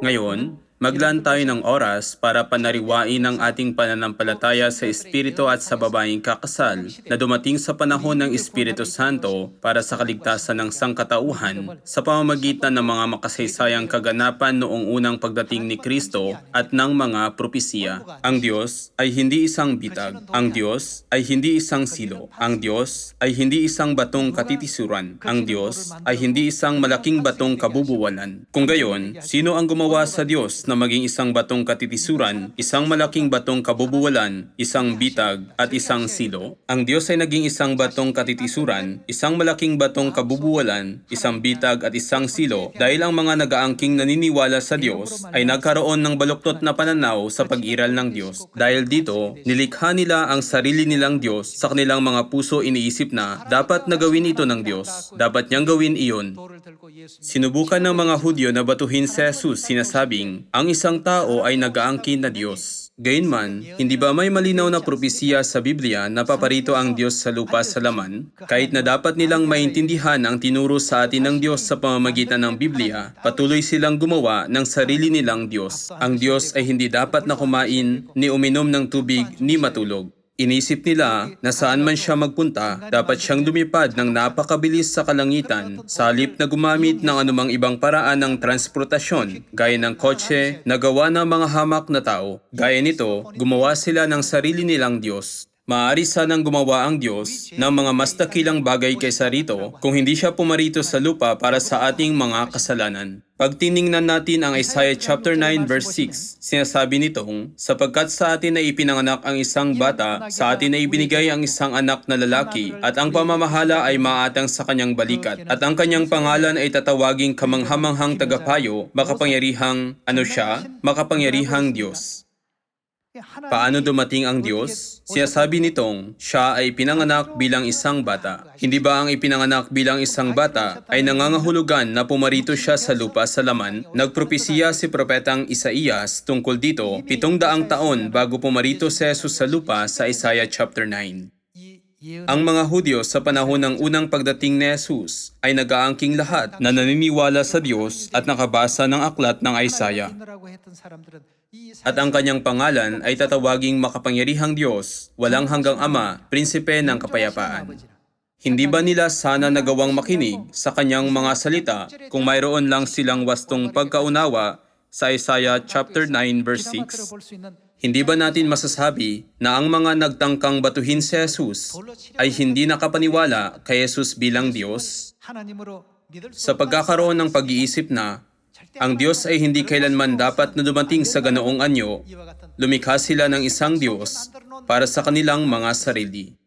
Ngayon, maglaan tayo ng oras para panariwain ang ating pananampalataya sa Espiritu at sa babaeng kakasal na dumating sa panahon ng Espiritu Santo para sa kaligtasan ng sangkatauhan sa pamamagitan ng mga makasaysayang kaganapan noong unang pagdating ni Kristo at ng mga propesiya. Ang Diyos ay hindi isang bitag. Ang Diyos ay hindi isang silo. Ang Diyos ay hindi isang batong katitisuran. Ang Diyos ay hindi isang malaking batong kabubuwalan. Kung gayon, sino ang gumawa sa Diyos na maging isang batong katitisuran, isang malaking batong kabubuwalan, isang bitag, at isang silo? Ang Diyos ay naging isang batong katitisuran, isang malaking batong kabubuwalan, isang bitag at isang silo dahil ang mga nagaangking naniniwala sa Diyos ay nagkaroon ng baluktot na pananaw sa pag-iral ng Diyos. Dahil dito, nilikha nila ang sarili nilang Diyos sa kanilang mga puso iniisip na dapat nagawin ito ng Diyos. Dapat niyang gawin iyon. Sinubukan ng mga Hudyo na batuhin si Jesus sinasabing, ang isang tao ay nagaangkin na Diyos. Gayunman, hindi ba may malinaw na propesiya sa Biblia na paparito ang Diyos sa lupa sa laman? Kahit na dapat nilang maintindihan ang tinuro sa atin ng Diyos sa pamamagitan ng Biblia, patuloy silang gumawa ng sarili nilang Diyos. Ang Diyos ay hindi dapat na kumain, ni uminom ng tubig, ni matulog. Inisip nila na saan man siya magpunta, dapat siyang lumipad ng napakabilis sa kalangitan sa halip na gumamit ng anumang ibang paraan ng transportasyon, gaya ng kotse na gawa ng mga hamak na tao. Gaya nito, gumawa sila ng sarili nilang Diyos. Maaari sanang gumawa ang Diyos ng mga mas dakilang bagay kaysa rito kung hindi siya pumarito sa lupa para sa ating mga kasalanan. Pag tiningnan natin ang Isaiah chapter 9 verse 6, sinasabi nitong, sapagkat sa atin ay ipinanganak ang isang bata, sa atin ay ibinigay ang isang anak na lalaki, at ang pamamahala ay maatang sa kanyang balikat, at ang kanyang pangalan ay tatawaging kamanghamanghang tagapayo, makapangyarihang, ano siya? Makapangyarihang Diyos. Paano dumating ang Diyos? Sinasabi nitong, siya ay pinanganak bilang isang bata. Hindi ba ang ipinanganak bilang isang bata ay nangangahulugan na pumarito siya sa lupa sa laman? Nagpropesiya si Propetang Isaías tungkol dito pitong daang taon bago pumarito si Jesus sa lupa sa Isaiah chapter 9. Ang mga Hudyo sa panahon ng unang pagdating ni Jesus ay nag-aangking lahat na naniniwala sa Diyos at nakabasa ng aklat ng Isaiah. At ang kanyang pangalan ay tatawaging makapangyarihang Diyos, walang hanggang Ama, Prinsipe ng Kapayapaan. Hindi ba nila sana nagawang makinig sa kanyang mga salita kung mayroon lang silang wastong pagkaunawa sa Isaiah chapter 9 verse 6? Hindi ba natin masasabi na ang mga nagtangkang batuhin si Jesus ay hindi nakapaniwala kay Jesus bilang Diyos? Sa pagkakaroon ng pag-iisip na ang Diyos ay hindi kailanman dapat na dumating sa ganoong anyo, lumikha sila ng isang Diyos para sa kanilang mga sarili.